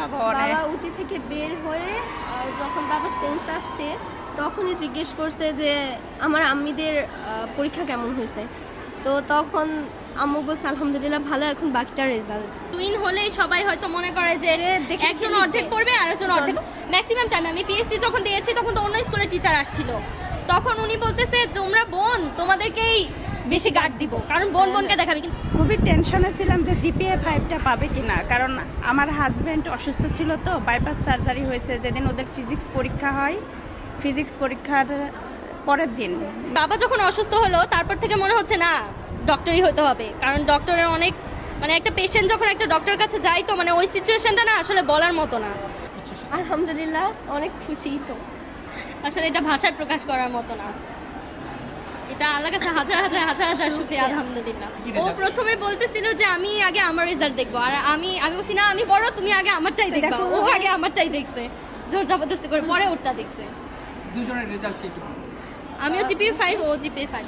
বাবা অনেক। বাবা উটি থেকে বের হয়ে যখন বাবার সেন্স আসছে তখনই জিজ্ঞেস করছে যে আমার আম্মিদের পরীক্ষা কেমন হয়েছে? তো তখন আম্মু বলছে আলহামদুলিল্লাহ ভালো এখন বাকিটা রেজাল্ট টুইন হলেই সবাই হয়তো মনে করে যে একজন অর্ধেক পড়বে আর একজন অর্ধেক ম্যাক্সিমাম টাইম আমি পিএসসি যখন দিয়েছি তখন তো অন্য স্কুলের টিচার আসছিল। তখন উনি বলতেছে তোমরা বোন তোমাদেরকেই বেশি গার্ড দিব। কারণ বোন বোনকে দেখাবে কিন্তু খুবই টেনশনে ছিলাম যে জিপিএ ফাইভটা পাবে কিনা। কারণ আমার হাজব্যান্ড অসুস্থ ছিল তো বাইপাস সার্জারি হয়েছে। যেদিন ওদের ফিজিক্স পরীক্ষা হয় ফিজিক্স পরীক্ষার পরের দিন। বাবা যখন অসুস্থ হলো তারপর থেকে মনে হচ্ছে না ডক্টরই হতে হবে। কারণ ডক্টরের অনেক মানে একটা পেশেন্ট যখন একটা ডক্টরের কাছে যায় তো মানে ওই সিচুয়েশনটা না আসলে বলার মতো না। আলহামদুলিল্লাহ অনেক খুশি তো। আসলে এটা ভাষায় প্রকাশ করার মতো না। এটা আল্লাহ কাছে হাজার হাজার হাজার হাজার শুক্রিয়া আলহামদুলিল্লাহ। ও প্রথমে বলতেছিল যে আমি আগে আমার রেজাল্ট দেখব। আর আমি আমি বলছি না আমি বড় তুমি আগে আমারটাই দেখবা ও আগে আমারটাই দেখছে। জোর জবরদস্তি করে পরে ওরটা দেখছে। দুজনের রেজাল্ট কি আমিও জিপি ফাইভ ও জিপি ফাইভ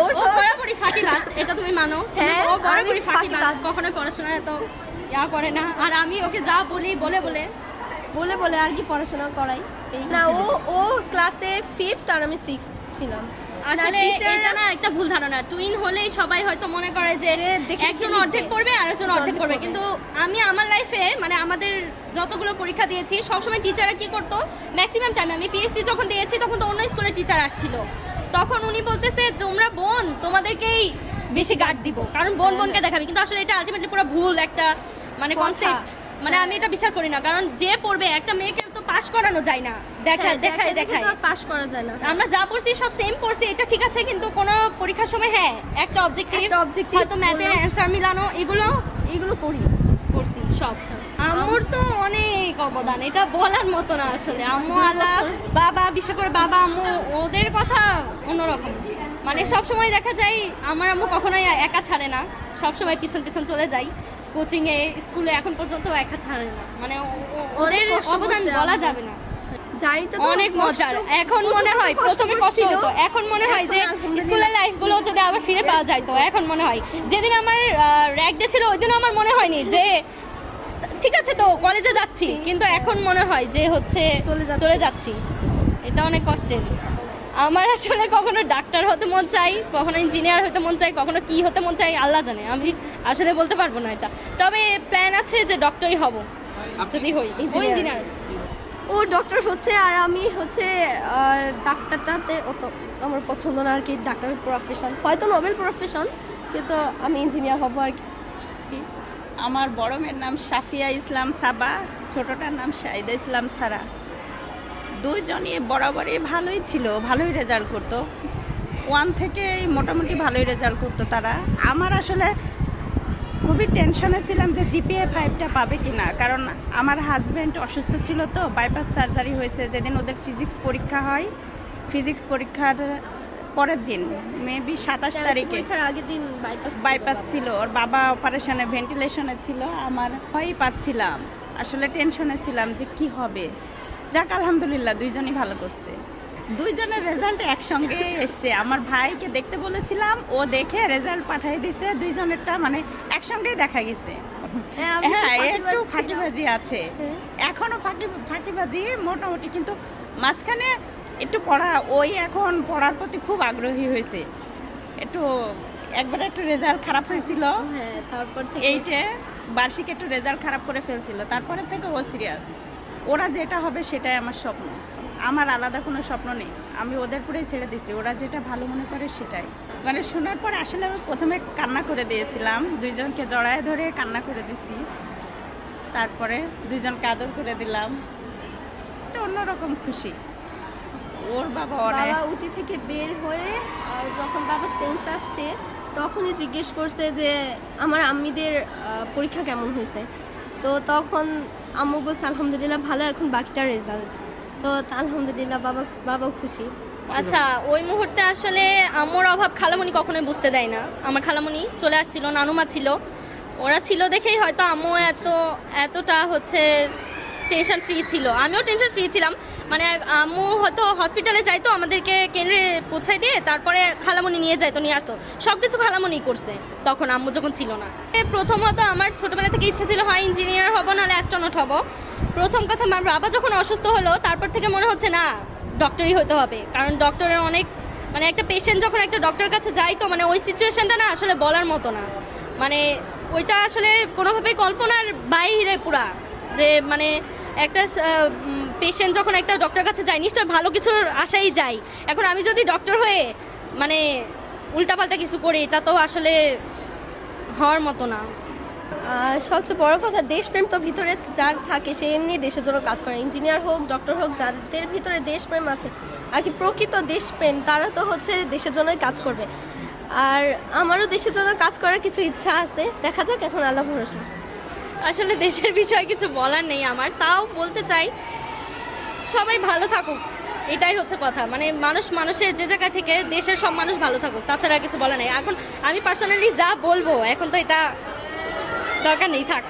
ও বরাবরই ফাঁকিবাজ এটা তুমি মানো? হ্যাঁ, ও বরাবরই ফাঁকিবাজ। কখনো পড়াশোনা এত ইয়া করে না। আর আমি ওকে যা বলি বলে বলে। বলে বলে আর কি পড়াশোনা করাই। না ও ও ক্লাসে ফিফথ আর আমি সিক্স ছিলাম। আসলে teacher- এটা না একটা ভুল ধারণা। টুইন হলেই সবাই হয়তো মনে করে যে একজন অর্ধেক পড়বে আর একজন অর্ধেক পড়বে। কিন্তু আমি আমার লাইফে মানে আমাদের যতগুলো পরীক্ষা দিয়েছি সবসময় টিচাররা কি করতো? ম্যাক্সিমাম টাইম আমি পিএসসি যখন দিয়েছি তখন তো অন্য স্কুলের টিচার আসছিল। তখন উনি বলতেছে তোমরা বোন তোমাদেরকেই বেশি গার্ড দিব। কারণ বোন হ্যাঁ, বোনকে দেখাবে। কিন্তু আসলে এটা আলটিমেটলি পুরো ভুল একটা মানে কনসেপ্ট মানে হ্যাঁ। আমি এটা বিশ্বাস করি না। কারণ যে পড়বে একটা মেয়েকে পাশ করানো যায় না। দেখায় হ্যাঁ, দেখায় দেখে দেখে দেখায়। আর পাশ করা যায় না। আমরা যা পড়ছি সব সেম পড়ছি এটা ঠিক আছে কিন্তু কোনো পরীক্ষার সময় হ্যাঁ একটা অবজেক্টিভ একটা objective হয়তো ম্যাথের। অ্যান্সার মিলানো এগুলো এগুলো করি পড়ছি সব। আম্মুর তো অনেক অবদান এটা বলার মতো না আসলে। আম্মু আল্লাহ বাবা বিশেষ করে বাবা আম্মু ওদের কথা অন্যরকম। মানে সব সময় দেখা যায় আমার আম্মু কখনোই একা ছাড়ে না সব সময় পিছন পিছন চলে যাই কোচিং এ স্কুলে এখন পর্যন্ত একা ছাড়ে না। মানে ওদের অবদান বলা যাবে না। জার্নিটা অনেক মজার। এখন মনে হয় প্রথমে কষ্ট হতো। এখন মনে হয় যে স্কুলের লাইফগুলো যদি আবার ফিরে পাওয়া যায় তো এখন মনে হয়। যেদিন আমার র্যাক ডে ছিল ওই দিন আমার মনে হয়নি যে ঠিক আছে তো কলেজে যাচ্ছি। কিন্তু এখন মনে হয় যে হচ্ছে। চলে যাচ্ছি। এটা অনেক কষ্টের। আমার আসলে কখনো ডাক্তার হতে মন চাই কখনো ইঞ্জিনিয়ার হতে মন চাই কখনো কি হতে মন চাই আল্লাহ জানে। আমি আসলে বলতে পারব না এটা। তবে প্ল্যান আছে যে ডক্টরই হব। যদি হই। ইঞ্জিনিয়ার ও ডক্টর হচ্ছে আর আমি হচ্ছে ডাক্তারটাতে অত আমার পছন্দ না আর কি ডাক্তারের প্রফেশন হয়তো নোবেল প্রফেশন কিন্তু আমি ইঞ্জিনিয়ার হব আর কি। আমার বড় মেয়ের নাম সাফিয়া ইসলাম সাবা ছোটটার নাম শাহিদা ইসলাম সারা। দুইজনই বরাবরই ভালোই ছিল ভালোই রেজাল্ট করতো। ওয়ান থেকে মোটামুটি ভালোই রেজাল্ট করতো তারা। আমার আসলে খুবই টেনশনে ছিলাম যে জিপিএ ফাইভটা পাবে কিনা। কারণ আমার হাজব্যান্ড অসুস্থ ছিল তো বাইপাস সার্জারি হয়েছে। যেদিন ওদের ফিজিক্স পরীক্ষা হয় ফিজিক্স পরীক্ষার পরের দিন মেবি সাতাশ তারিখে আগের দিন বাইপাস বাইপাস ছিল। ওর বাবা অপারেশনে ভেন্টিলেশনে ছিল। আমার ভয়ই পাচ্ছিলাম। আসলে টেনশনে ছিলাম যে কি হবে। যাক আলহামদুলিল্লাহ দুইজনই ভালো করছে। দুইজনের রেজাল্ট একসঙ্গে এসছে। আমার ভাইকে দেখতে বলেছিলাম ও দেখে রেজাল্ট পাঠিয়ে দিছে দুইজনেরটা মানে একসঙ্গেই দেখা গেছে। হ্যাঁ, হ্যাঁ একটু ফাঁকিবাজি আছে। হ্যাঁ। এখনও ফাঁকি ফাঁকিবাজি মোটামুটি কিন্তু মাঝখানে একটু পড়া ওই এখন পড়ার প্রতি খুব আগ্রহী হয়েছে। একটু একবার একটু রেজাল্ট খারাপ হয়েছিল। হ্যাঁ তারপর এইটে বার্ষিক একটু রেজাল্ট খারাপ করে ফেলছিল। তারপরে থেকে ও সিরিয়াস ওরা যেটা হবে সেটাই আমার স্বপ্ন। আমার আলাদা কোনো স্বপ্ন নেই। আমি ওদের পুরেই ছেড়ে দিচ্ছি। ওরা যেটা ভালো মনে করে সেটাই। মানে শোনার পর আসলে আমি প্রথমে কান্না করে দিয়েছিলাম। দুইজনকে জড়ায় ধরে কান্না করে দিছি। তারপরে দুইজনকে আদর করে দিলাম। এটা অন্যরকম খুশি। ওর বাবা বাবা উটি থেকে বের হয়ে যখন বাবার সেন্স আসছে, তখনই জিজ্ঞেস করছে যে, আমার আম্মিদের পরীক্ষা কেমন হয়েছে? তো তখন আম্মু বলছে, আলহামদুলিল্লাহ, ভালো। এখন বাকিটা রেজাল্ট তো আলহামদুলিল্লাহ বাবা বাবা খুশি। আচ্ছা ওই মুহূর্তে আসলে আমার অভাব খালামণি কখনোই বুঝতে দেয় না। আমার খালামণি চলে আসছিল নানুমা ছিল। ওরা ছিল দেখেই হয়তো আম্মু এত এতটা হচ্ছে টেনশন ফ্রি ছিল। আমিও টেনশন ফ্রি ছিলাম। মানে আম্মু হয়তো হসপিটালে যাইতো, আমাদেরকে কেন্দ্রে পৌঁছাই দিয়ে তারপরে খালামণি নিয়ে যাইতো, নিয়ে আসতো। সব কিছু খালামণি করছে, তখন আম্মু যখন ছিল না। প্রথমত আমার ছোটবেলা থেকে ইচ্ছা ছিল, হয় ইঞ্জিনিয়ার হব, নাহলে অ্যাস্ট্রনট হব। প্রথম কথা আমার বাবা যখন অসুস্থ হলো, তারপর থেকে মনে হচ্ছে, না ডক্টরই হতে হবে। কারণ ডক্টরের অনেক মানে একটা পেশেন্ট যখন একটা ডক্টরের কাছে যায় তো মানে ওই সিচুয়েশনটা না আসলে বলার মতো না। মানে ওইটা আসলে কোনোভাবেই কল্পনার বাইরে পুরা। যে মানে একটা পেশেন্ট যখন একটা ডক্টর কাছে যায় নিশ্চয় ভালো কিছুর আশাই যায়। এখন আমি যদি ডক্টর হয়ে মানে উল্টাপাল্টা কিছু করি এটা তো আসলে হওয়ার মতো না। সবচেয়ে বড় কথা, দেশপ্রেম তো ভিতরে যার থাকে, সে এমনি দেশের জন্য কাজ করে। ইঞ্জিনিয়ার হোক ডক্টর হোক, যাদের ভিতরে দেশপ্রেম আছে, আর কি প্রকৃত দেশপ্রেম, তারা তো হচ্ছে দেশের জন্যই কাজ করবে। আর আমারও দেশের জন্য কাজ করার কিছু ইচ্ছা আছে। দেখা যাক, এখন আল্লাহ ভরসা। আসলে দেশের বিষয়ে কিছু বলার নেই আমার। তাও বলতে চাই, সবাই ভালো থাকুক, এটাই হচ্ছে কথা। মানে মানুষ মানুষের যে জায়গা থেকে দেশের সব মানুষ ভালো থাকুক, তাছাড়া কিছু বলা নেই। এখন আমি পার্সোনালি যা বলব, এখন তো এটা দরকার নেই, থাক।